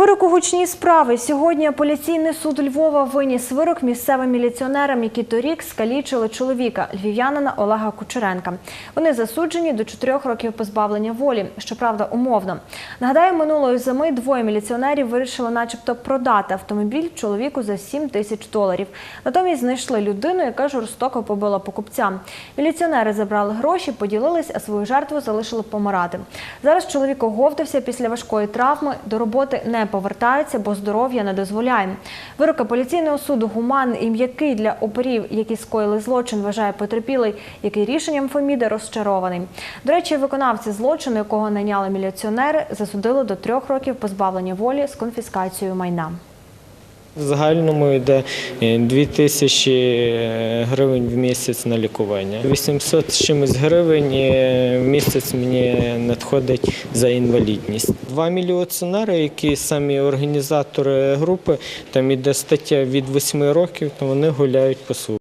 Вирок у гучній справи. Сьогодні апеляційний суд Львова виніс вирок місцевим міліціонерам, які торік скалічили чоловіка, львів'янина Олега Кучеренка. Вони засуджені до чотирьох років позбавлення волі, щоправда, умовно. Нагадаю, минулої зими двоє міліціонерів вирішили начебто продати автомобіль чоловіку за 7 тисяч доларів. Натомість знайшли людину, яка жорстоко побила покупця. Міліціонери забрали гроші, поділились, а свою жертву залишили помирати. Зараз чоловік оговтався після важкої травми, до роботи не повертається, бо здоров'я не дозволяє. Вироки поліційного суду гуманний і м'який для оперів, які скоїли злочин, вважає потерпілий, який рішенням Феміди розчарований. До речі, виконавці злочину, якого найняли міліціонери, засудили до трьох років позбавлення волі з конфіскацією майна. В загальному йде е, 2 тисячі гривень в місяць на лікування. 800 з чимось гривень е, в місяць мені надходить за інвалідність. Два міліціонери, які самі організатори групи, там іде стаття від 8 років, то вони гуляють по суду.